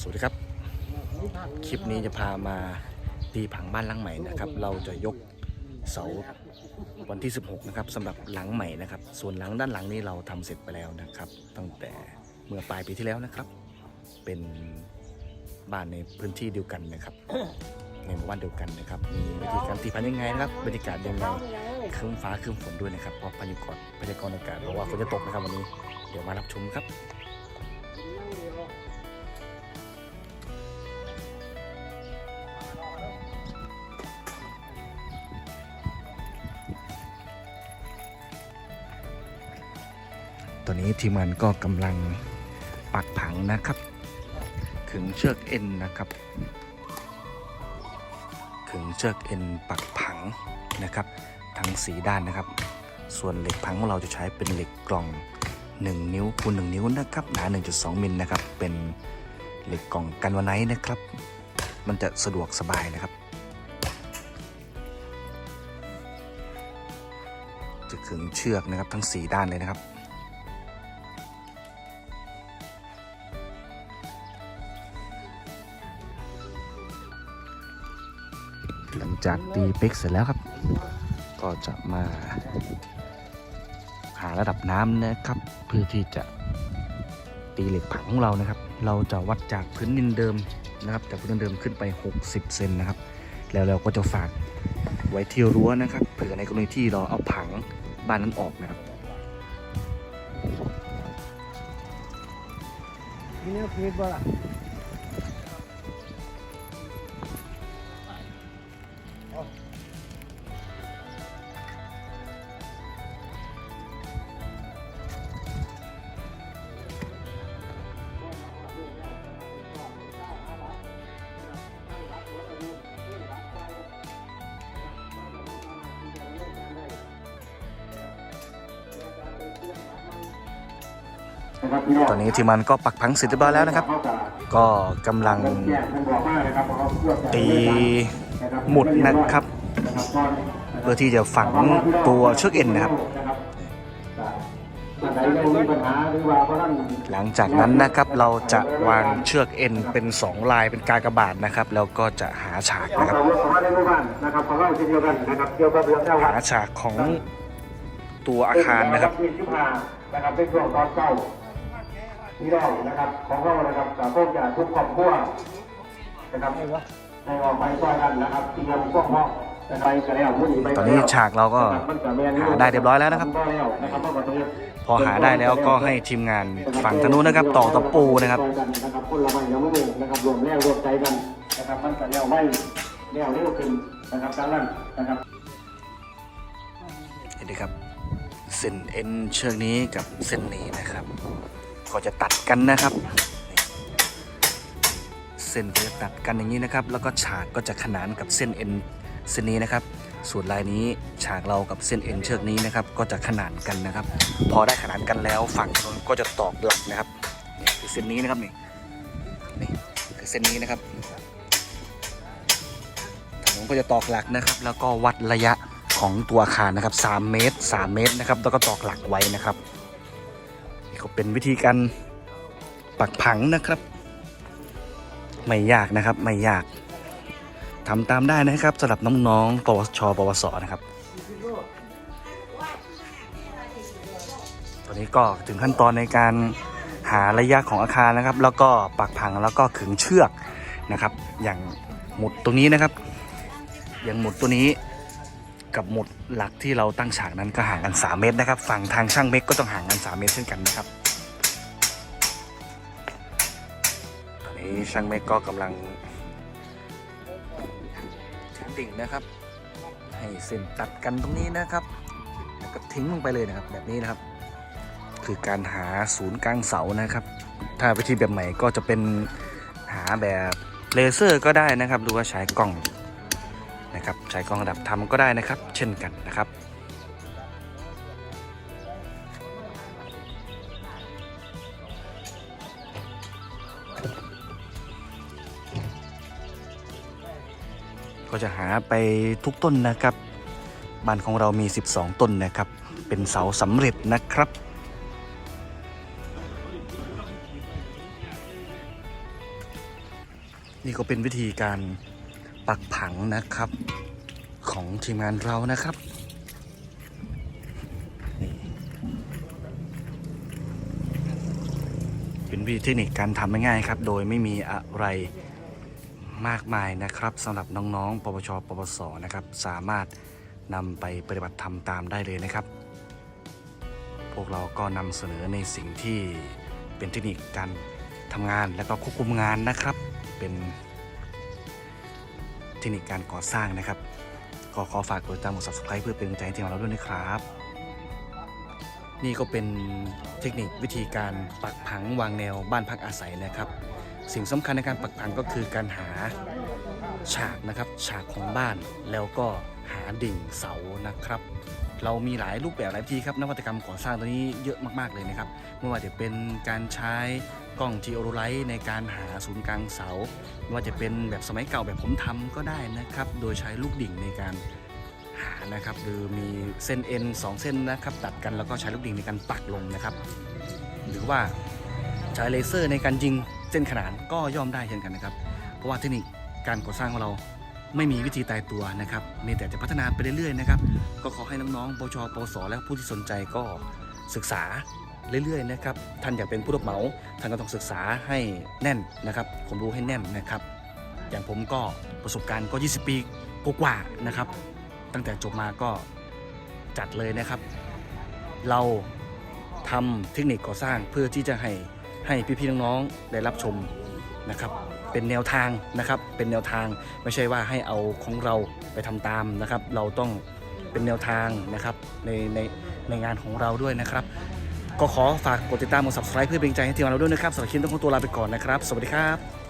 สวัสดีครับ คลิปนี้จะพามาตีผังบ้านหลังใหม่นะครับ เราจะยกเสาวันที่ 16 นะครับสำหรับหลังใหม่นะครับ ส่วนหลังด้านหลังนี้เราทำเสร็จไปแล้วนะครับ ตั้งแต่เมื่อปลายปีที่แล้วนะครับ เป็นบ้านในพื้นที่เดียวกันนะครับ ในหมู่บ้านเดียวกันนะครับ มีวิธีการตีผังยังไงนะครับบรรยากาศยังไงครึ้มฟ้าครึ้มฝนด้วยนะครับเพราะพยากรณ์พยากรณ์อากาศบอกว่าฝนจะตกนะครับวันนี้ เดี๋ยวมารับชมครับ ตอนนี้ทีมงานก็กำลังปักผังนะครับ ขึงเชือกเอ็นนะครับ ขึงเชือกเอ็นปักผังนะครับ ทั้งสีด้านนะครับ ส่วนเหล็กผังของเราจะใช้เป็นเหล็กกล่อง 1 นิ้วคูณ1นิ้วนะครับหนา 1.2มิลนะครับ เป็นเหล็กกล่องกันวันไนท์นะครับ มันจะสะดวกสบายนะครับจะขึงเชือกนะครับทั้ง 4 ด้านเลยนะครับ หลังจากตีเป๊กเสร็จแล้วครับ ก็จะมาหาระดับน้ำนะครับ เพื่อที่จะตีเหล็กผังของเรานะครับ เราจะวัดจากพื้นดินเดิมนะครับ จากพื้นดินเดิมขึ้นไป 60 เซนนะครับ แล้วเราก็จะฝากไว้ที่รั้วนะครับ เผื่อในกรณีที่เราเอาผังบ้านนั้นออกนะครับนี่เนี่ยคิดว่าล่ะ ตอนนี้ทีมงานก็ปักผังเสร็จเรียบร้อยแล้วนะครับ ก็กำลังตีหมุดนะครับ เพื่อที่จะฝังตัวเชือกเอ็นนะครับ หลังจากนั้นนะครับเราจะวางเชือกเอ็นเป็น 2 ลายเป็นกากบาทนะครับ แล้วก็จะหาฉากนะครับหาฉากของตัวอาคารนะครับนะครับในช่วงตอนเช้า นี่เรานะครับ ของเรานะครับจะต้องจะทุกครอบครัวนะครับในออกไปช่วยกันนะครับเตรียมพวกห้องไปกันแล้วมื้นี้ไปตอนนี้ฉากเราก็หาได้เรียบร้อยแล้วนะครับนะครับพอหาได้แล้วก็ให้ทีมงานฝั่งทางนู้นนะครับ ต่อตะปูนะครับนะครับคนละไม้ละมือนะครับรวมแรงรวมใจกันนะครับมันจะแล้วไม่แล้วเร็วขึ้นนะครับดังนั้นนะครับเห็นไหมครับเส้นเอ็นเชือกนี้กับเส้นนี้นะครับ ก็จะตัดกันนะครับ เส้นก็จะตัดกันอย่างนี้นะครับ แล้วก็ฉากก็จะขนานกับเส้นเอ็นเส้นนี้นะครับ ส่วนลายนี้ฉากเรากับเส้นเอ็นเชือกนี้นะครับ ก็จะขนานกันนะครับ พอได้ขนานกันแล้วฝั่งโน้นก็จะตอกหลักนะครับนี่คือเส้นนี้นะครับนี่นี่คือเส้นนี้นะครับทางโน้นก็จะตอกหลักนะครับ แล้วก็วัดระยะของตัวอาคารนะครับ 3 เมตร 3 เมตรนะครับ แล้วก็ตอกหลักไว้นะครับ ก็เป็นวิธีการปักผังนะครับ ไม่ยากนะครับไม่ยากทำตามได้นะครับสำหรับน้องๆปวชปวสนะครับ ตอนนี้ก็ถึงขั้นตอนในการหาระยะของอาคารนะครับ แล้วก็ปักผังแล้วก็ขึงเชือกนะครับ อย่างหมุดตรงนี้นะครับ อย่างหมุดตัวนี้ กับหมุดหลักที่เราตั้งฉากนั้นก็ห่างกัน 3 เมตรนะครับ ฝั่งทางช่างเมกก็ต้องห่างกัน 3 เมตรเช่นกันนะครับ ตอนนี้ช่างเมกก็กำลังถึงดิ่งนะครับ ให้เส้นตัดกันตรงนี้นะครับ แล้วก็ทิ้งลงไปเลยนะครับ แบบนี้นะครับ คือการหาศูนย์กลางเสานะครับ ถ้าวิธีแบบใหม่ก็จะเป็นหาแบบเลเซอร์ก็ได้นะครับหรือว่าใช้กล้อง นะครับใช้กล้องระดับทำก็ได้นะครับ เช่นกันนะครับก็จะหาไปทุกต้นนะครับ บ้านของเรามี 12 ต้นนะครับ เป็นเสาสำเร็จนะครับ นี่ก็เป็นวิธีการ ปักผังนะครับ ของทีมงานเรานะครับนี่เป็นวิธีเทคนิคการทำง่ายๆครับ โดยไม่มีอะไรมากมายนะครับสำหรับน้องๆ ปปช ปปส นะครับ สามารถนำไปปฏิบัติทำตามได้เลยนะครับ พวกเราก็นำเสนอในสิ่งที่เป็นเทคนิคการทำงานและก็ควบคุมงานนะครับ เป็น เทคนิคการก่อสร้างนะครับ ก็ขอฝากกดติดตามกด subscribe เพื่อเป็นกำลังใจให้ทีมงานเราด้วยนะครับ นี่ก็เป็นเทคนิควิธีการปักผังวางแนวบ้านพักอาศัยนะครับ สิ่งสำคัญในการปักผังก็คือการหาฉากนะครับฉากของบ้านแล้วก็หาดิ่งเสานะครับ เรามีหลายรูปแบบหลายวิธีครับนวัตกรรมก่อสร้างตัวนี้เยอะมากๆเลยนะครับไม่ว่าจะเป็นการใช้กล้องจีโอไลท์ในการหาศูนย์กลางเสาไม่ว่าจะเป็นแบบสมัยเก่าแบบผมทำก็ได้นะครับ โดยใช้ลูกดิ่งในการหานะครับหรือมีเส้นเอ็นสองเส้นนะครับตัดกันแล้วก็ใช้ลูกดิ่งในการปักลงนะครับ หรือว่าใช้เลเซอร์ในการยิงเส้นขนานก็ย่อมได้เช่นกันนะครับ เพราะว่าเทคนิคการก่อสร้างของเรา ไม่มีวิธีตายตัวนะครับ มีแต่จะพัฒนาไปเรื่อยๆนะครับ ก็ขอให้น้องๆปชปสและผู้ที่สนใจก็ศึกษาเรื่อยๆนะครับ ท่านอยากเป็นผู้รับเหมา ท่านก็ต้องศึกษาให้แน่นนะครับ ผมรู้ให้แน่นนะครับ อย่างผมก็ประสบการณ์ก็ 20 ปีกว่าๆนะครับ ตั้งแต่จบมาก็จัดเลยนะครับ เราทำเทคนิคก่อสร้างเพื่อที่จะให้ให้พี่ๆน้องๆได้รับชมนะครับ เป็นแนวทางนะครับ เป็นแนวทางไม่ใช่ว่าให้เอาของเราไปทำตามนะครับ เราต้องเป็นแนวทางนะครับในในในงานของเราด้วยนะครับ ก็ขอฝากกดติดตามกด subscribe เพื่อเป็นกำลังใจให้ทีมงานเราด้วยนะครับสำหรับคลิปต้องขอตัวลาไปก่อนนะครับ สวัสดีครับ